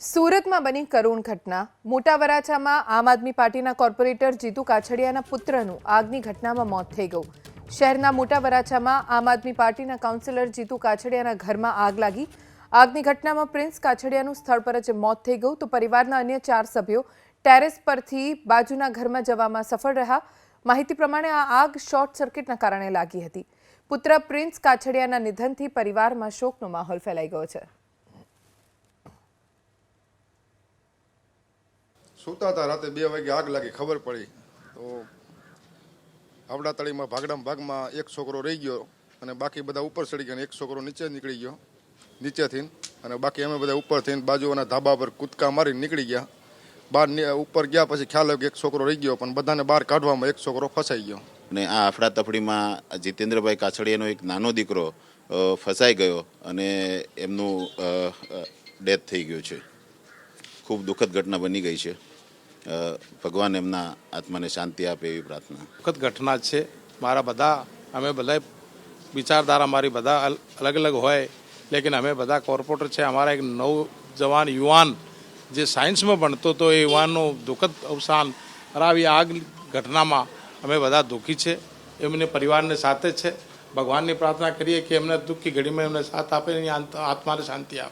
સુરતમાં બની કરુણ ઘટના. મોટા વરાછામાં આમ આદમી પાર્ટીના કોર્પોરેટર જીતુ કાછડિયાના પુત્રનું આગની ઘટનામાં મોત થઈ ગયું. શહેરના મોટા વરાછામાં આમ આદમી પાર્ટીના કાઉન્સિલર જીતુ કાછડિયાના ઘરમાં આગ લાગી. આગની ઘટનામાં પ્રિન્સ કાછડિયાનું સ્થળ પર જ મોત થઈ ગયું તો પરિવારના અન્ય ચાર સભ્યો ટેરેસ પરથી બાજુના ઘરમાં જવામાં સફળ રહ્યા. માહિતી પ્રમાણે આ આગ શોર્ટ સર્કિટના કારણે લાગી હતી. પુત્ર પ્રિન્સ કાછડિયાના નિધનથી પરિવારમાં શોકનો માહોલ ફેલાઈ ગયો છે. સૂતા હતા, રાતે બે વાગે આગ લાગી, ખબર પડી. તો આવડા તળીમાં ભાગડામાં ભાગમાં એક છોકરો રહી ગયો અને બાકી બધા ઉપર ચડી ગયા એક છોકરો નીચે નીકળી ગયો, નીચેથી. અને બાકી અમે બધા ઉપર થઈને બાજુના ધાબા પર કૂદકા મારીને નીકળી ગયા. બહાર ઉપર ગયા પછી ખ્યાલ આવ્યો કે એક છોકરો રહી ગયો, પણ બધાને બહાર કાઢવામાં એક છોકરો ફસાઈ ગયો. અને આ અફડાતફડીમાં જીતેન્દ્રભાઈ કાછડિયાનો એક નાનો દીકરો ફસાઈ ગયો અને એમનું ડેથ થઈ ગયું છે. ખૂબ દુઃખદ ઘટના બની ગઈ છે. ભગવાન એમના આત્માને શાંતિ આપે એવી પ્રાર્થના. દુઃખદ ઘટના છે. મારા બધા, અમે બધા વિચારધારા મારી બધા અલગ અલગ હોય, લેકિન અમે બધા કોર્પોરેટર છે. અમારા એક નવ જવાન યુવાન જે સાયન્સમાં ભણતો હતો, એ યુવાનનું દુઃખદ અવસાન અને આવી આગ ઘટનામાં અમે બધા દુઃખી છે. એમને પરિવારને સાથે છે. ભગવાનની પ્રાર્થના કરીએ કે એમને દુઃખી ઘડીમાં એમને સાથ આપે આત્માને શાંતિ આપે.